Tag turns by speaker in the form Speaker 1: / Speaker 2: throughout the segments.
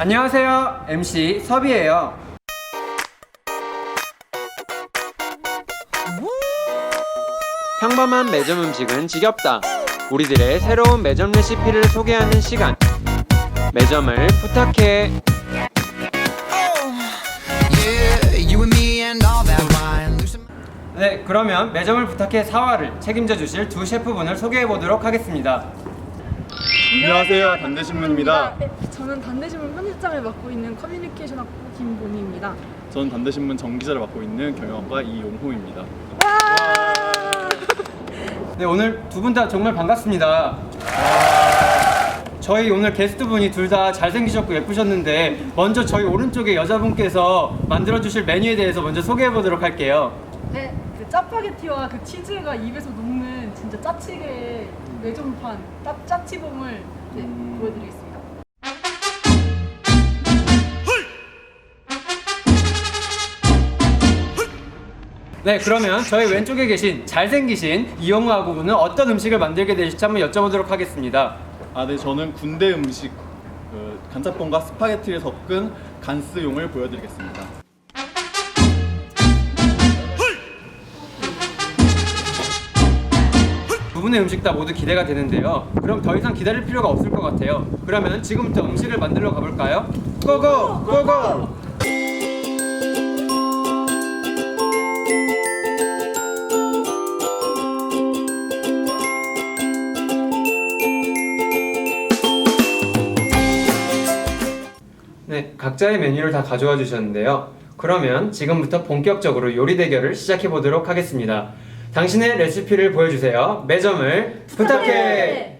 Speaker 1: 안녕하세요. MC 섭이에요. 평범한 매점 음식은 지겹다. 우리들의 새로운 매점 레시피를 소개하는 시간. 매점을 부탁해. 네, 그러면 매점을 부탁해 사화를 책임져 주실 두 셰프분을 소개해 보도록 하겠습니다.
Speaker 2: 안녕하세요 단대신문입니다.
Speaker 3: 네, 저는 단대신문 편집장을 맡고 있는 커뮤니케이션 학부 김본희입니다.
Speaker 2: 전 단대신문 정기자를 맡고 있는 경영학과 이용호입니다.
Speaker 1: 네, 오늘 두 분 다 정말 반갑습니다. 저희 오늘 게스트분이 둘 다 잘생기셨고 예쁘셨는데 먼저 저희 오른쪽에 여자분께서 만들어 주실 메뉴에 대해서 먼저 소개해 보도록 할게요.
Speaker 3: 네, 그 짜파게티와 그 치즈가 입에서 녹는 진짜 짜치게 외전판 짜, 짜치봉을 네, 보여드리겠습니다.
Speaker 1: 네, 그러면 저희 왼쪽에 계신 잘생기신 이영우 하고 분은 어떤 음식을 만들게 되실지 한번 여쭤보도록 하겠습니다.
Speaker 2: 아, 네, 저는 군대 음식 그 간짬뽕과 스파게티를 섞은 간스용을 보여드리겠습니다.
Speaker 1: 두 분의 음식 다 모두 기대가 되는데요. 그럼 더 이상 기다릴 필요가 없을 것 같아요. 그러면 지금부터 음식을 만들러 가볼까요? 고고! 고고! 네, 각자의 메뉴를 다 가져와 주셨는데요. 그러면 지금부터 본격적으로 요리 대결을 시작해 보도록 하겠습니다. 당신의 레시피를 보여주세요. 매점을 부탁해.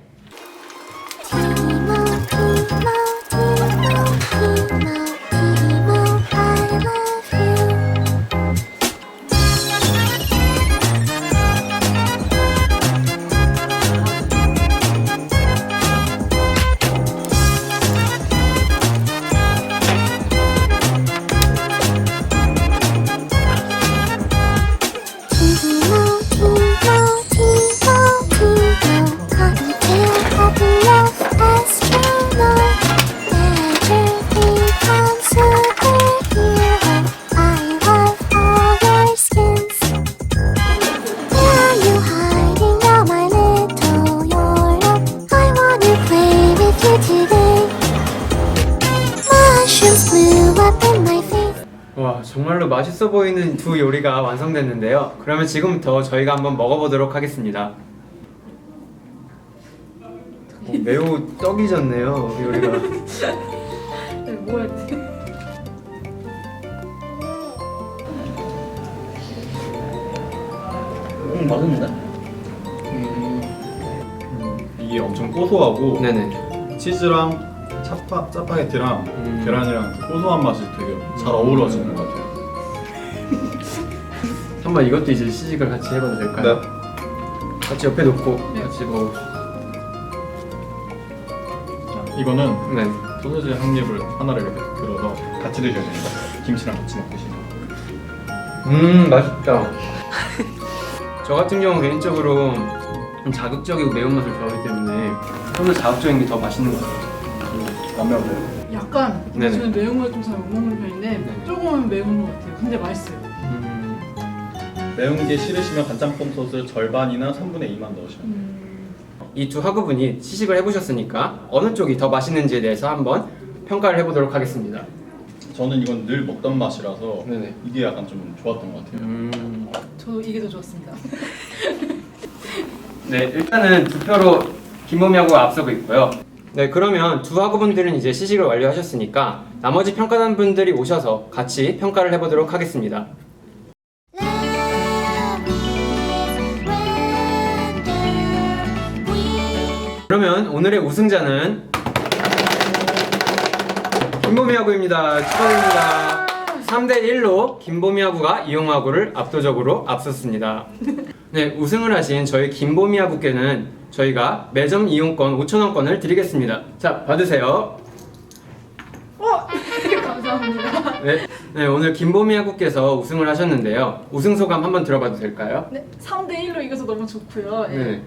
Speaker 1: 와, 정말로 맛있어 보이는 두 요리가 완성됐는데요. 그러면 지금부터 저희가 한번 먹어보도록 하겠습니다. 어, 매우 떡이 졌네요, 요리가.
Speaker 3: 네, 뭐야?
Speaker 1: 음, 맛있는데?
Speaker 2: 이게 엄청 고소하고
Speaker 1: 네네.
Speaker 2: 치즈랑 차파, 짜파게티랑
Speaker 1: 음.
Speaker 2: 계란이랑 그 고소한 맛이 되게 잘 어우러지는 것 같아요.
Speaker 1: 한번 이것도 이제 시식을 같이 해봐도 될까요?
Speaker 2: 네.
Speaker 1: 같이 옆에 놓고
Speaker 3: 네.
Speaker 1: 같이 먹어.
Speaker 2: 자, 이거는
Speaker 1: 네.
Speaker 2: 소세지 한 입을 하나를 이렇게 들어서 같이 드셔야 됩니다. 김치랑 같이 먹으시면.
Speaker 1: 음 맛있다. 저 같은 경우 개인적으로 좀 자극적이고 매운맛을 좋아하기 때문에 좀 더 자극적인 게 더 맛있는 것 같아요.
Speaker 2: 안 매운데요?
Speaker 3: 약간
Speaker 1: 네네.
Speaker 3: 저는 매운 걸 좀 잘 못 먹는 편인데
Speaker 1: 네네.
Speaker 3: 조금은 매운 것 같아요. 근데 맛있어요.
Speaker 1: 음,
Speaker 2: 매운 게 싫으시면 간짬뽕 소스 절반이나 3분의 2만 넣으시면 돼요.
Speaker 3: 음,
Speaker 1: 이 두 학우분이 시식을 해보셨으니까 어느 쪽이 더 맛있는지에 대해서 한번 평가를 해보도록 하겠습니다.
Speaker 2: 저는 이건 늘 먹던 맛이라서
Speaker 1: 네네.
Speaker 2: 이게 약간 좀 좋았던 것 같아요.
Speaker 1: 음,
Speaker 3: 저도 이게 더 좋았습니다.
Speaker 1: 네 일단은 두 표로 김범이 하고가 앞서고 있고요. 네 그러면 두 학우분들은 이제 시식을 완료하셨으니까 나머지 평가단 분들이 오셔서 같이 평가를 해보도록 하겠습니다. 그러면 오늘의 우승자는 김보미 하구입니다. 축하드립니다. 3대 1로 김보미 하구가 이용호 하구를 압도적으로 앞섰습니다. 네, 우승을 하신 저희 김보미 하구께는 저희가 매점 이용권 5,000원권을 드리겠습니다. 자, 받으세요.
Speaker 3: 감사합니다.
Speaker 1: 네, 네, 오늘 김보미 하구께서 우승을 하셨는데요. 우승 소감 한번 들어봐도 될까요?
Speaker 3: 네, 3대 1로 이겨서 너무 좋고요. 예.
Speaker 1: 네.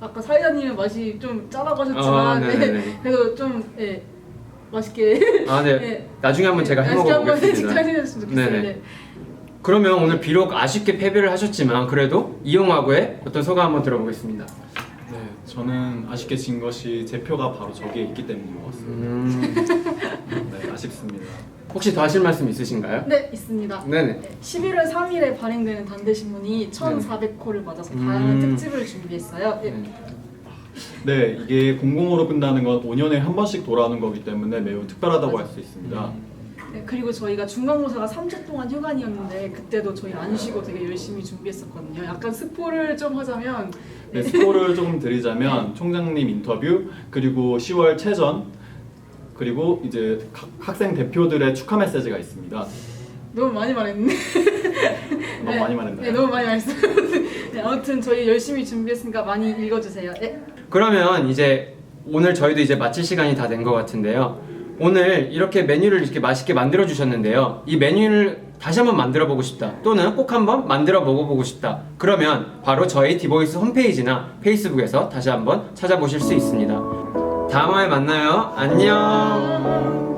Speaker 3: 아까 사이다님은 맛이 좀 짜다고
Speaker 1: 아,
Speaker 3: 하셨지만
Speaker 1: 네네네.
Speaker 3: 네, 그래도 좀 예, 맛있게
Speaker 1: 아, 네.
Speaker 3: 네.
Speaker 1: 나중에 한번 제가 해
Speaker 3: 맛있게
Speaker 1: 먹어
Speaker 3: 한번
Speaker 1: 보겠습니다.
Speaker 3: 직장해줬으면 좋겠어요.
Speaker 1: 네네.
Speaker 3: 네.
Speaker 1: 그러면 오늘 비록 아쉽게 패배를 하셨지만 그래도 이용하고의 어떤 소감 한번 들어보겠습니다.
Speaker 2: 네, 저는 아쉽게 진 것이 제 표가 바로 저기에 있기 때문인 것 같습니다.
Speaker 1: 음,
Speaker 2: 네, 아쉽습니다.
Speaker 1: 혹시 더 하실 말씀 있으신가요?
Speaker 3: 네, 있습니다.
Speaker 1: 네네.
Speaker 3: 11월 3일에 발행되는 단대신문이 1,400호를 맞아서 다양한
Speaker 1: 음.
Speaker 3: 특집을 준비했어요. 네.
Speaker 2: 네, 이게 공공으로 끝나는 건 5년에 한 번씩 돌아오는 거기 때문에 매우 특별하다고 할 수 있습니다.
Speaker 3: 네, 그리고 저희가 중간고사가 3주 동안 휴관이었는데 그때도 저희 안 쉬고 되게 열심히 준비했었거든요. 약간 스포를 좀 하자면
Speaker 2: 네, 스코어를 조금 드리자면 총장님 인터뷰 그리고 10월 체전 그리고 이제 각 학생 대표들의 축하 메시지가 있습니다.
Speaker 3: 너무 많이 말했는데
Speaker 2: 너무
Speaker 3: 네.
Speaker 2: 많이 말했나요?
Speaker 3: 네, 너무 많이 말했어요. 네, 아무튼 저희 열심히 준비했으니까 많이 읽어주세요. 네.
Speaker 1: 그러면 이제 오늘 저희도 이제 마칠 시간이 다 된 것 같은데요. 오늘 이렇게 메뉴를 이렇게 맛있게 만들어 주셨는데요. 이 메뉴를 다시 한번 만들어 보고 싶다. 또는 꼭 한번 만들어 먹어보고 싶다. 그러면 바로 저희 디보이스 홈페이지나 페이스북에서 다시 한번 찾아보실 수 있습니다. 다음화에 만나요. 안녕.